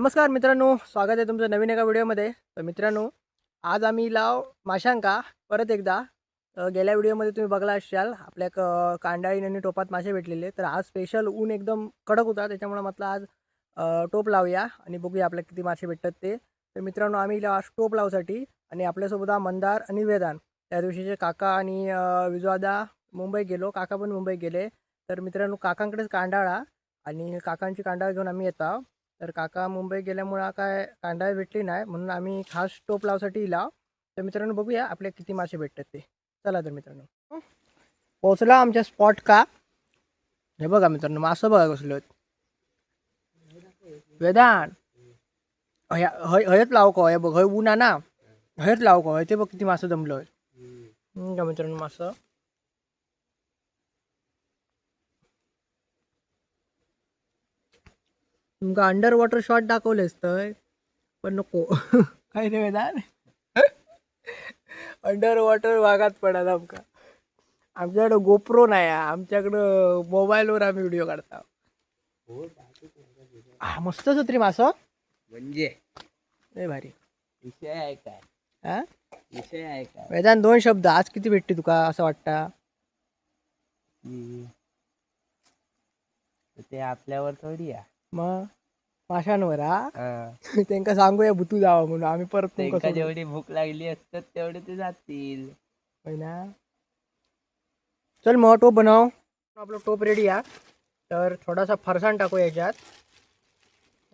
नमस्कार मित्रांनो स्वागत आहे तुमचं नवीन एका व्हिडिओमध्ये. तर मित्रांनो आज आम्ही लाव माशांका परत एकदा. गेल्या व्हिडिओमध्ये तुम्ही बघला असाल आपल्या क कांडाळीन आणि टोपात मासे भेटलेले. तर आज स्पेशल ऊन एकदम कडक होता त्याच्यामुळे म्हटलं आज टोप लावूया आणि बघूया आपल्या किती मासे भेटतात ते. तर मित्रांनो आम्ही लाव आज टोप लावसाठी आणि आपल्यासोबत हा मंदार आणि वेदान. त्या दिवशीचे काका आणि विजवादा मुंबई गेलो काका पण मुंबई गेले. तर मित्रांनो काकांकडेच कांडाळा आणि काकांची कांडाळा घेऊन आम्ही येतो तर काका मुंबई गेल्यामुळं काय कांदा भेटली नाही. म्हणून आम्ही खास टोप लावसाठी इला. तर मित्रांनो बघूया आपले किती मासे भेटतात ते. चला तर मित्रांनो. पोचला आमच्या स्पॉट का? हे बघा मित्रांनो मासं बघा कसले आहेत. वेदांत हया हय हयत लाव का हे बघ हय ऊन ना हयत लाव का ते बघ किती मासं जमलं आहे का मित्रांनो मासं. तुमका अंडर वॉटर शॉट दाखवलेस तर पण नको. काय रे वेदांत अंडर वॉटर वागात पडा आमका आमच्याकडं गोप्रो नाही आमच्याकडं मोबाईलवर आम्ही व्हिडिओ काढता. हा मस्तच होत रे मासं. म्हणजे? लय भारी. विषय आहे काय? हा? विषय आहे काय? वेदांत दोन शब्द. आज किती भेटते तुका असं वाटतं? ते आपल्यावर थोडी आहे. मग? माशांवर हा? हा. त्यांका सांगूया भुतू जावा म्हणून आम्ही परत तुमका त्यांका सोडू. जेवढी भूक लागली असतात तेवढे ते जातील. होय ना? चल मग टोप बनव. आपलं टोप रेडी आहे तर थोडासा फरसाण टाकू याच्यात.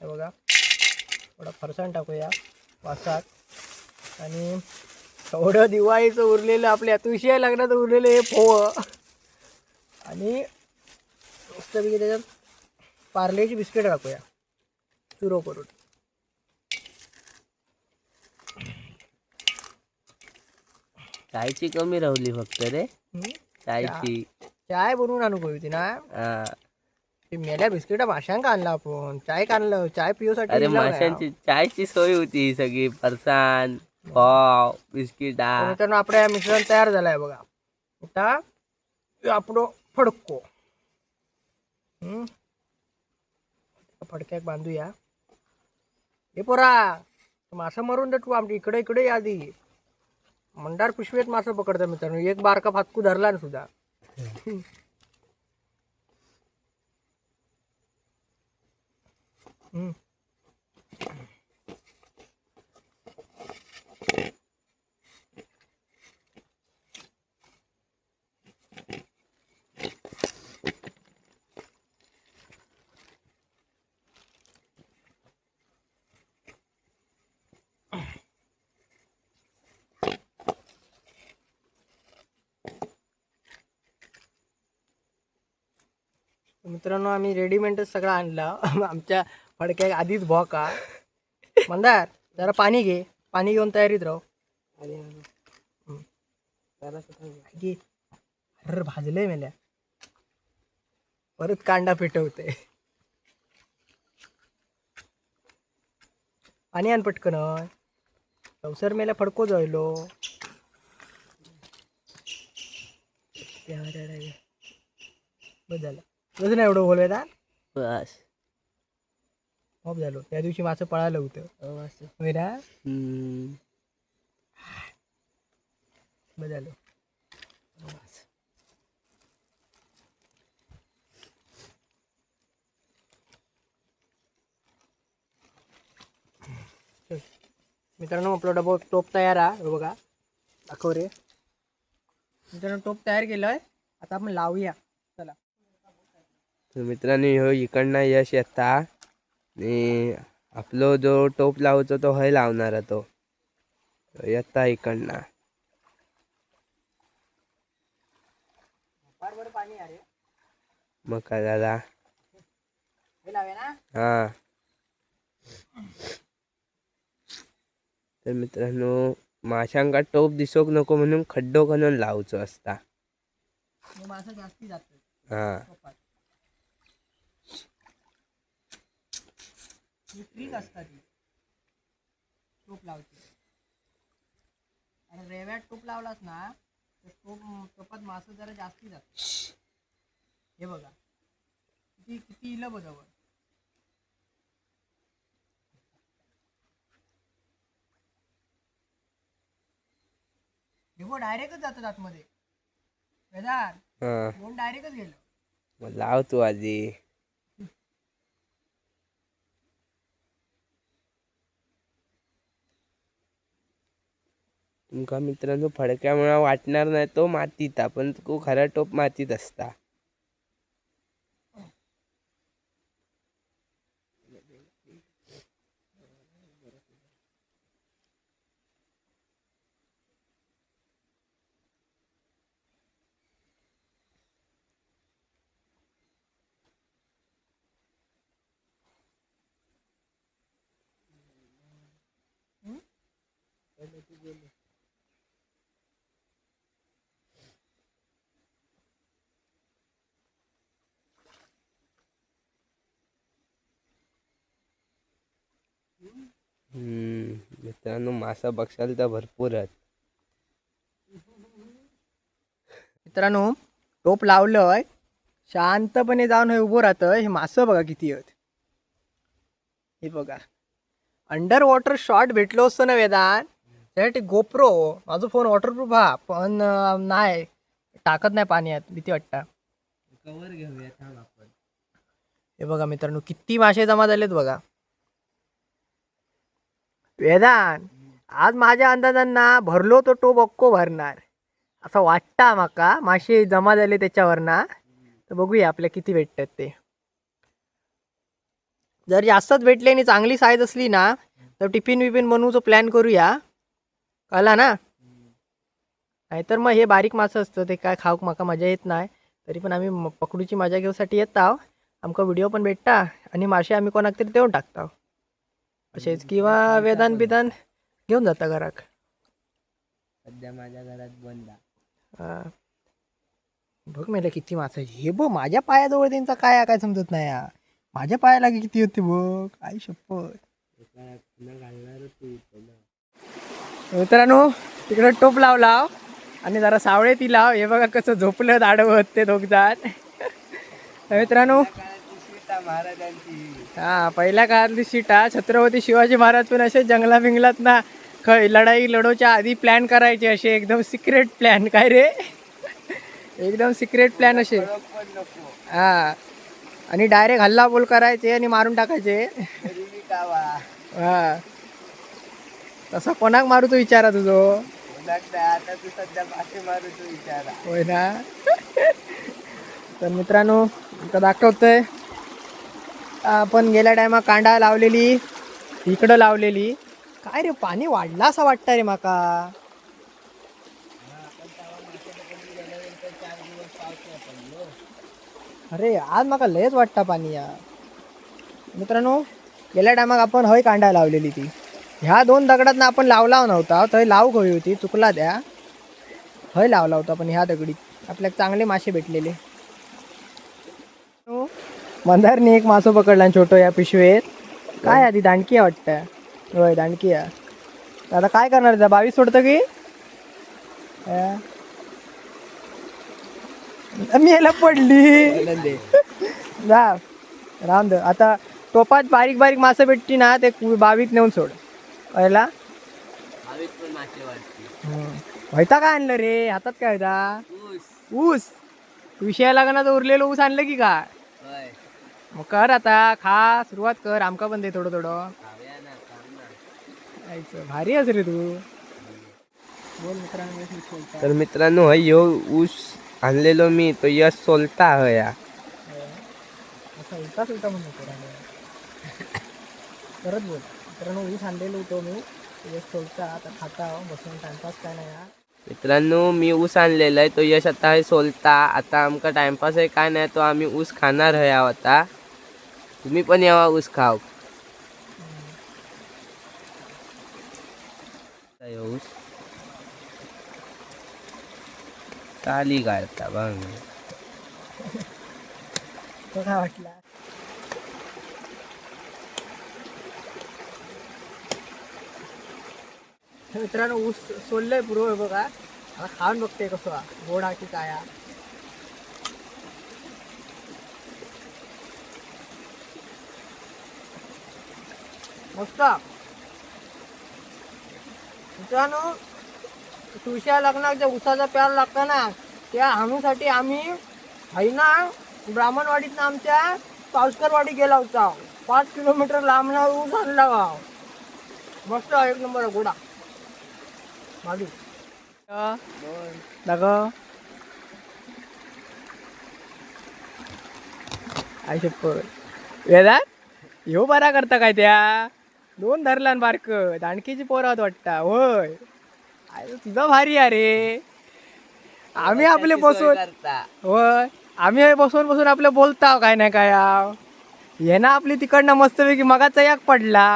हे बघा. थोडा फरसाण टाकूया वासात. आणि थोडं दिवाळीचं उरलेलं आपल्या अतिशय लग्नात उरलेलं हे पोह आणि मस्तपैकी त्याच्यात पार्लेची बिस्किट टाकूया. चुरो करून चायची कमी राहिली फक्त रे? चायची. चाय बनवून आणू का होती ना. हा. ते मेल्या बिस्किट माशांका आणला आपण. चाय का आणलं चाय पिऊसाठी अरे नाही. माशांची चायची सोय होती सगळी. फरसाण पाव बिस्किटा. तर मित्रांनो मिश्रण तयार झालाय बघा. आता हे आपलं फडको. हम्म. फडक्याक बांधूया. हे पोरा मासं मारून दे तू आमच्या इकडे इकडे या आधी. मंडार पिशवीत मासं पकडता मित्रांनो. एक बारका फातकू धरला ना सुद्धा. हम्म. मित्रांनो आम्ही रेडीमेडच सगळं आणलं. आमच्या फडक्या आधीच भोका. मंदार जरा पाणी घे. पाणी घेऊन तयारीत राहू. अरे भाजलंय मेल्या. परत कांदा पेटवते. पाणी आण पटकन. अवसर मेल्या फडको जायलो झालं. झालं बस ना एवढं बोलवे ना बस. मग झालो. त्या दिवशी माझं पळालं होतं. होय ना? झालं. मित्रांनो आपला डबा टोप तयार आहे. हे बघा. दाखव रे. मित्रांनो टोप तयार केलंय. आता आपण लावूया. तर मित्रांनो ह्यो इकडनं यश येता. आणि आपलो जो टोप लावतो तो हय लावणार तो. येता इकडनं. मग काय दादा. हे तर मित्रांनो माशांका टोप दिसोक नको म्हणून खड्डो खणून लावचो असता. हा ट्रिक असतात ती. टोप लावते. आणि रेव्यात टोप लावलास ना तर टोप टोपात मासे जरा जास्ती जात हे बघा. किती किती इलं बघावं ढेबो डायरेक्टच जातात आतमध्ये. वेदार डायरेक्टच गेलं. लावतो लाव तू आधी. तुमका मित्रांनो फडक्यामुळं वाटणार नाही तो मातीत पण तो खरा टोप मातीत असता. हम्म मित्रांनो मासा बघशाल तर भरपूर आहेत. मित्रांनो टोप लावलंय. शांतपणे जाऊन हे उभं राहतं. हे मासं बघा किती आहेत. हे बघा. अंडर वॉटर शॉट भेटलो असतो ना वेदांत त्यासाठी गोप्रो माझा फोन वॉटरप्रूफ हा पण नाही. टाकत नाही पाण्यात भीती वाटतं. कवर घेऊया हे बघा मित्रांनो किती मासे जमा झालेत बघा. वेदान आज माझ्या अंदाजांना भरलो तो टोप अक्को भरणार. असं वाटता माका मासे जमा झाले त्याच्यावरना. तर बघूया आपल्या किती भेटतात ते. जर जास्तच भेटले आणि चांगली साईज असली ना तर टिफिन विफिन बनवूचं प्लॅन करूया. कळला ना? नाहीतर मग हे बारीक मासं असतं ते काय खाऊक माका मजा येत नाही. तरी पण आम्ही पकडूची मजा घेऊसाठी येत आहो आमका व्हिडिओ पण भेटता आणि मासे आम्ही कोणाक तरी देऊन टाकता. असेच किंवा वेदांत बिदान घेऊन जाता घराक सध्या माझ्या घरात बंद. हा. बघ मेले किती मासा हे बघ माझ्या पायाजवळ त्यांचा काय काय समजत नाही हा. माझ्या पायाला किती होते बघ आई एका तू इथं ना. मित्रांनो तिकडे टोप लावला आणि जरा सावळे ती लाव हे बघा कसं झोपलं दाडवत ते दोघ जण मित्रांनो महाराजांची. हा पहिल्या काळातली सीटा छत्रपती शिवाजी महाराज पण असे जंगला बिंगलात ना खय लढाई लढवच्या आधी प्लॅन करायचे असे एकदम सिक्रेट प्लॅन काय रे? एकदम सिक्रेट प्लॅन असे. हा. आणि डायरेक्ट हल्ला बोल करायचे आणि मारून टाकायचे. हा. तसा कोणाक मारू तो विचारा तुझो? आता तू सध्या मासे मारू तू विचारा होय ना? तर मित्रांनो दाखवतोय. आपण गेल्या टायमा कांडा लावलेली. इकडं लावलेली. काय रे पाणी वाढला असं वाटतं रे माका. अरे आज माका लयच वाटतं पाणी या मित्रांनो गेल्या टायमाक आपण हय कांडा लावलेली ती. ह्या दोन दगडात आपण लावला नव्हता थंय लावू हवी होती चुकला त्या. हय लावला होता पण ह्या दगडीत. आपल्याला चांगले मासे भेटलेले. मंदारने एक मासो पकडला छोटो या पिशवेत. काय आधी दांडकी आहे वाटतं? होय दांडकी आहे आता काय करणार त्या बावीस सोडतं की? मी याला पडली. जा राम दे आता टोपात बारीक बारीक मासं भेटती ना ते बावीत नेऊन सोड. पहिला वाटते व्हायता काय आणलं रे? हातात काय होता? ऊस. विषया लागणार उरलेलं ऊस आणलं की काय? मग कर आता खा सुरुवात कर आमका पण दे थोडं थोडं भारी अस रे तू बोल मित्रांनो सोलता. तर मित्रांनो हय ह्यो ऊस आणलेलो मी तो यश सोलता हया असा उलटा सुलटा म्हणून राहिला. परत बोल मित्रांनो ऊस आणलेलो होतो मी यश सोलता आता खाता बसून टाइमपास काय नाही हा. मित्रांनो मी ऊस आणलेला आहे तो यश आता हे सोलता आता आमका टाइमपास आहे काय नाही तो आम्ही ऊस खाणार हया होता तुम्ही पण यावा ऊस खाव. ऊस. ताली गाळता बघ. काय वाटला. मित्रांनो ऊस सोललंय पुरो बघा. खाऊन बघते कसं. गोडा गोड हा की काय. मस्त मित्रांनो तुळशीच्या लग्नात ज्या उसाचा प्यार लागतो ना त्या हाणूसाठी आम्ही हैना ब्राह्मणवाडीतनं आमच्या पावसकरवाडी गेला होता. पाच किलोमीटर लांब ऊस आणला मस्त एक नंबर गोडा मागे दाग. आई शप्पथ. वेदात ह्यो बरा करता काय त्या? दोन धरलान बारक. दाणकीची पोरात वाटता. होय. तुझा भारी अरे आम्ही आपले बसून होय. आम्ही बसून बसून आपलं बोलताव काय नाही काय. हे ना आपली तिकडनं मस्तपैकी मगाचा याक पडला.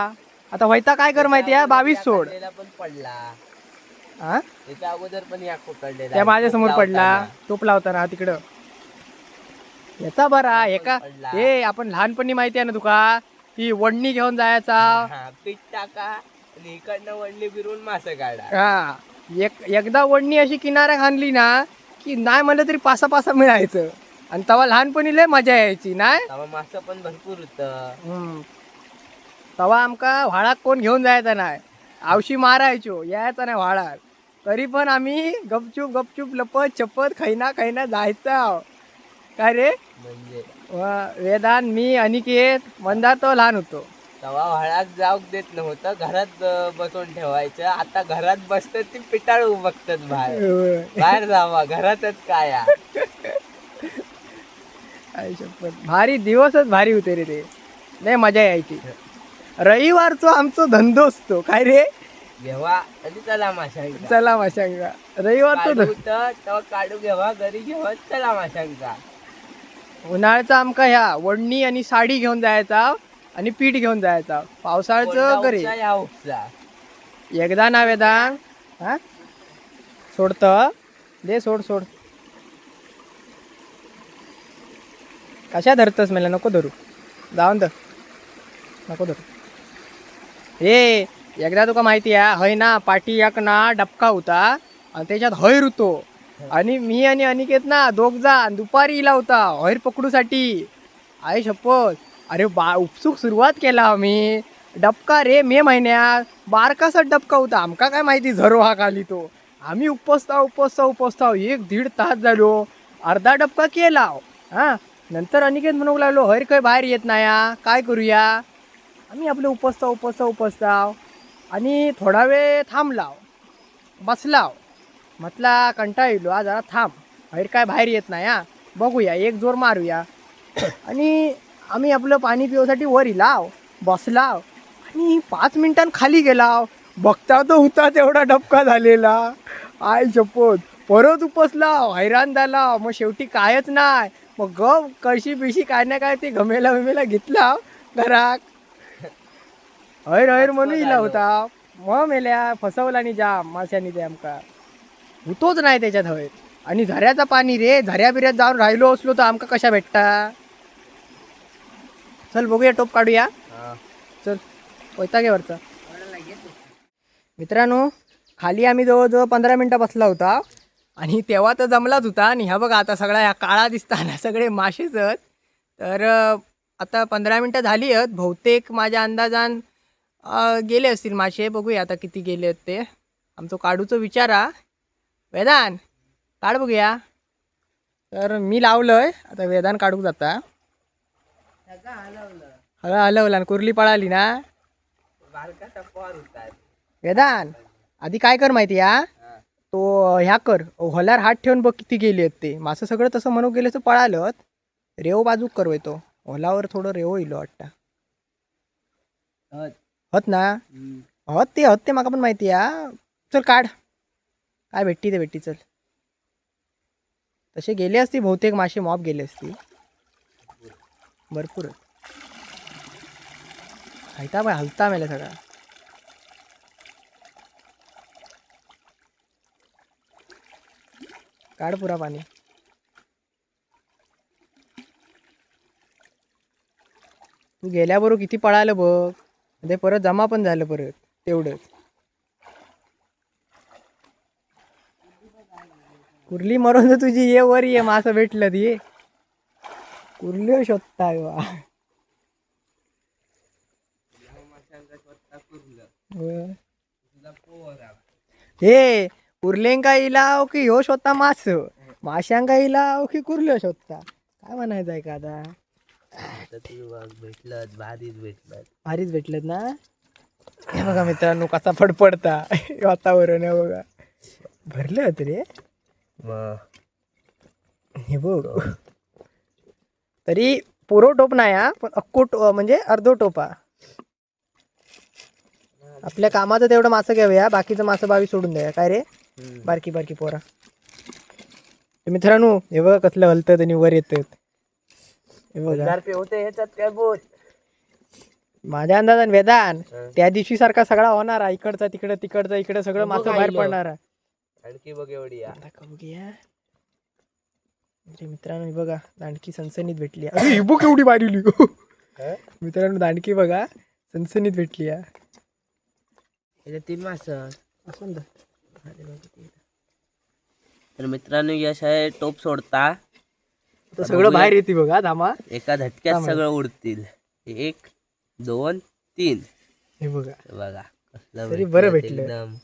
आता व्हायता काय कर माहिती आहे? बावीस सोड. पण पडला. हा त्याच्या अगोदर पण या पकडलेला त्या माझ्यासमोर पडला. टोप लावताना तिकडं. याचा बरा. एका. हे आपण लहानपणी माहिती आहे ना तुका? ती वडणी घेऊन जायचा. हा, पीठ टाका आणि इकडनं वडली फिरून मासे काढा. हा एक एकदा वडणी अशी किनाऱ्यात आणली ना की नाही म्हणलं तरी पासा पासा मिळायचं. आणि तेव्हा लहानपणी लय मजा यायची नाही? तेव्हा मासं पण भरपूर होतं. हम्म. तेव्हा आमका व्हाळात कोण घेऊन जायचा नाही. आवशी मारायचो यायचा नाही व्हाळात तरी पण आम्ही गपचूप गपचूप लपत चपत खैना खैना जायचा. काय रे? म्हणजे व- वेदांत मी अनिकेत मंदार तो लहान होतो. तेव्हा व्हाळात जाऊक देत नव्हतं घरात अं, बसवून ठेवायचं. आता घरात बसतात ती पिटाळू बघतात बाहेर. बाहेर जावा घरातच काय. भारी दिवसच भारी होते रे ते. लय मजा यायची. रविवारचो आमचो धंदो असतो. काय रे? घेवा आणि चला माशांका चला रविवारचो काढू धंदो. होतं तेव्हा काढू घेवा घरी घेवा चला माशांका उन्हाळ्याचा आमका ह्या वडणी आणि साडी घेऊन जायचा आणि पीठ घेऊन जायचा. पावसाळ्याचं घरी. उपसा या उपसा एकदा ना वेदांग हा? सोडत. दे सोड सोड. कशा धरतस मला? नको धरू. जाऊन द नको धरू. हे एकदा तुका माहिती आहे हय ना पाठी एक ना डबका होता आणि त्याच्यात हैर होतो आणि मी आणि अनिकेत ना दोघ जा दुपारी इला होता हैर पकडूसाठी. आहे शपथ. अरे बा उपसूक सुरुवात केला आम्ही. डबका रे मे महिन्यात. बारकासा डबका होता. आमका काय माहिती झरो हा खाली तो. आम्ही उपसताव उपसता उपसताव. एक दीड तास झालो. अर्धा डबका केला. हां? नंतर अनिकेत म्हणू लागलो हर काय बाहेर येत नाही हा, काय करूया? आम्ही आपले उपसता उपसता उपसताव. आणि थोडा वेळ थांबलाव बसलाव म्हटला कंटाळ येलो हा जरा थांब. बाहेर काय बाहेर येत नाही हा. बघूया एक जोर मारूया. आणि आम्ही आपलं पाणी पिण्यासाठी वर इलाव बसलाव आणि पाच मिनिटां खाली गेलाव. बघता तो होता तेवढा डबका झालेला. आय शपथ. परत उपसला हैराण झाला मग शेवटी कायच नाही. मग ग कळशी बिशी काय ना काय ते गमेला बिमेला घेतला घरात. हैर हैर म्हणून इला होता. मग मेल्या फसवला आणि जा माशानी ते आमका. होतोच नाही त्याच्यात हवेत. आणि झऱ्याचं पाणी रे झऱ्या बिऱ्यात जाऊन राहिलो असलो तर आमका कशा भेटता? चल बघूया टोप काढूया. चल वैता घे वरचा. मित्रांनो खाली आम्ही जवळजवळ पंधरा मिनटं बसला होता. आणि तेव्हा तर जमलाच होता. आणि ह्या बघा आता सगळ्या ह्या काळा दिसताना सगळे मासेच आहेत. तर आता पंधरा मिनटं झाली आहेत. बहुतेक माझ्या अंदाजान गेले असतील मासे. बघूया आता किती गेले आहेत ते. आमचं काढूचं विचारा. वेदान काढ बघूया तर मी लावलंय आता वेदान काढूक जाता. हळू हलवला आणि कुर्ली पळाली ना. वेदान आधी काय कर माहिती या. तो ह्या कर. होल्यार हात ठेवून बघ किती गेले आहेत ते. मासं सगळं तसं म्हणू गेले तर पळालं रेव बाजूक करवय तो. होलावर थोडं रेव इलो वाटतं. हत. ना. हत ते हत ते माका पण माहिती या चल काढ. काय भेटती ते भेटती चल. तसे गेले असते बहुतेक मासे मॉप गेले असते. भरपूर. हायता बाय हलता मेला सगळा. काढ पुरा पाणी. तू गेल्याबरोबर किती पळालं बघ. ते परत जमा पण झालं परत तेवढंच. कुर्ली मरून तर तुझी ये वर ये मासं भेटलं ती. कुर्ल्यो कुर्ली शोधताय वा हे कुर्लेंका इलाव की ह्यो शोधता मास? माशांका इलाव की कुर्ल्यो शोधता? काय म्हणायचं आहे का आता? आता भेटलं भारीच भेटलं भारीच भेटलेत ना. हे बघा मित्रांनो कसा फडफडता. वातावरण आहे बघा. भरले होते रे. हे बघ. तरी पुरो टोप नाही हा. पण अक्को टो म्हणजे अर्धो टोपा. आपल्या कामाचं तेवढं मासं घ्यावया बाकीचं मासं बावी सोडून द्या. काय रे? बारकी बारकी पोरा. तर मित्रांनो हे बघा कसलं हलतात आणि वर हे बोल? माझ्या अंदाजान वेदान. त्या दिवशी सारखा सगळा होणार इकडचा तिकडं तिकडचं इकडं सगळं मासं बाहेर. पडणार आहे. आणखी बघ एवढी या. दाखव बघूया. अरे मित्रांनो हे बघा दांडकी सनसनीत भेटली. अरे ही बघ एवढी मारली. मित्रांनो दांडकी बघा सनसनीत भेटली आहे. ह्याच्यात तीन मास असं. तर. मित्रांनो यश आहे टोप सोडता. तर सगळं बाहेर येते बघा धामा. एका झटक्यात थांब. सगळं उडतील. एक दोन तीन. हे बघा. बघा कसलं तरी बरं भेटलं भेटलं. एकदम.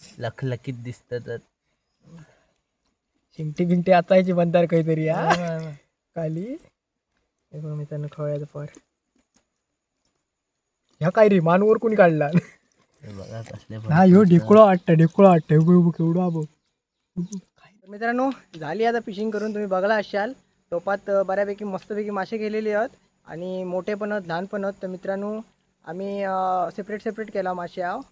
लखलखीत दिसत तर. चिमटी बिमटी आचायची बनतात काहीतरी हा? खाली हे बघा मित्रांनो खवळ्याचा पार. ह्या काय रे? मानवर कोणी काढला? हे बघा कसले हा ह्यो ढेकुळा वाटतं ढेकुळा वाटतं. हे बघ केवढा बघ मित्रांनो झाली आता फिशिंग करून. तुम्ही बघला असाल टोपात अं, बऱ्यापैकी मस्तपैकी मासे गेलेले आहेत आणि मोठे पण आहेत लहान पण आहेत. तर मित्रांनो आम्ही सेपरेट सेपरेट केला मासे आव अं,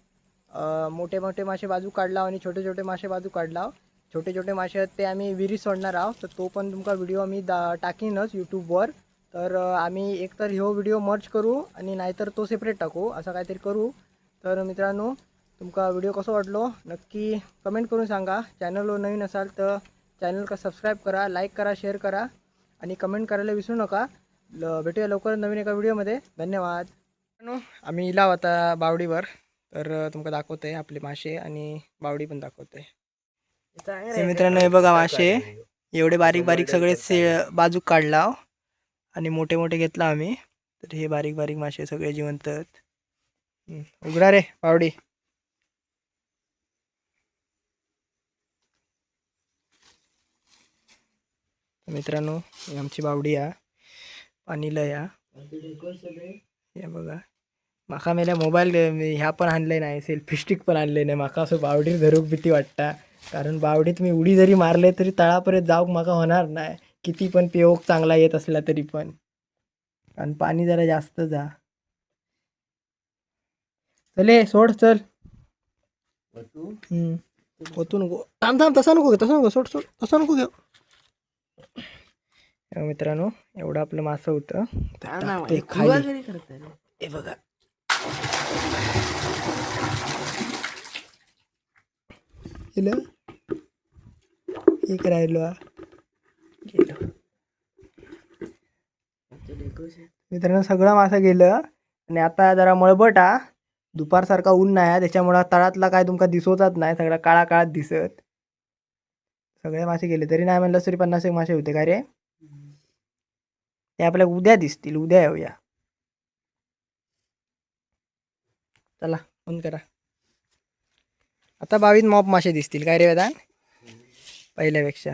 मोठे मोठे मासे बाजू काढला आणि छोटे छोटे मासे बाजू काढला छोटे छोटे मासे आहेत ते आम्ही विहिरीत सोडणार आहोत. तर तो पण तुमका व्हिडिओ आम्ही दा टाकीनच यूट्यूबवर तर आम्ही एकतर ह्यो व्हिडिओ मर्च करू आणि नाहीतर तो सेपरेट टाकू. असं काहीतरी करू. तर मित्रांनो तुमका व्हिडिओ कसो वाटलो? नक्की कमेंट करून सांगा. चॅनलवर नवीन असाल तर चॅनल का सबस्क्राईब करा लाईक करा शेअर करा आणि कमेंट करायला विसरू नका. ल भेटूया लवकर नवीन एका व्हिडिओमध्ये धन्यवाद. आम्ही इलाव आता बावडीवर. तर तुमका दाखवतोय आपले मासे आणि बावडी पण दाखवतोय. हे मित्रांनो हे बघा मासे एवढे बारीक बारीक सगळे से बाजूक काढला आणि मोठे मोठे घेतला आम्ही. तर हे बारीक बारीक मासे सगळे जिवंत उघडा रे बावडी. तर मित्रांनो ही आमची बावडी आहे पाणीला या. हे बघा. माका मेल्या मोबाईल ह्या पण आणले नाही सेल्फी स्टिक पण आणले नाही माका असं बावडीर धरूक भीती वाटता. कारण बावडीत मी उडी जरी मारले तरी तळापर्यंत जाऊक माका होणार नाही. किती पण पेओक चांगला येत असला तरी पण. कारण पाणी जरा जास्त जा. चले सोड चल. हम्म. ओतू नको थांब थांब तसा नको घेऊ तसा नको सोड सोड तसा नको घेऊ मित्रांनो एवढं आपलं मासं होतं. हे बघा. एक राहिलो. गेलो। मित्रांनो सगळं मासं गेलं आणि आता जरा मळबट हा दुपारसारखा ऊन नाही आहे त्याच्यामुळं तळातला काय तुमका दिसवतात नाही सगळा काळा काळात दिसत. सगळे मासे गेले तरी नाही म्हणलं तरी पन्नास एक मासे होते का रे? ते आपल्याला उद्या दिसतील उद्या येऊया. चला फोन करा. आता बावीस मॉप मासे दिसतील काय रे वेदान पहिल्यापेक्षा.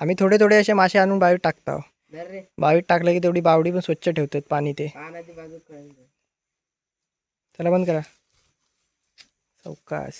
आम्ही थोडे थोडे असे मासे आणून बावीत टाकतो बावीत टाकलं की तेवढी बावडी पण स्वच्छ ठेवतात पाणी ते. चला बंद करा. चौकास.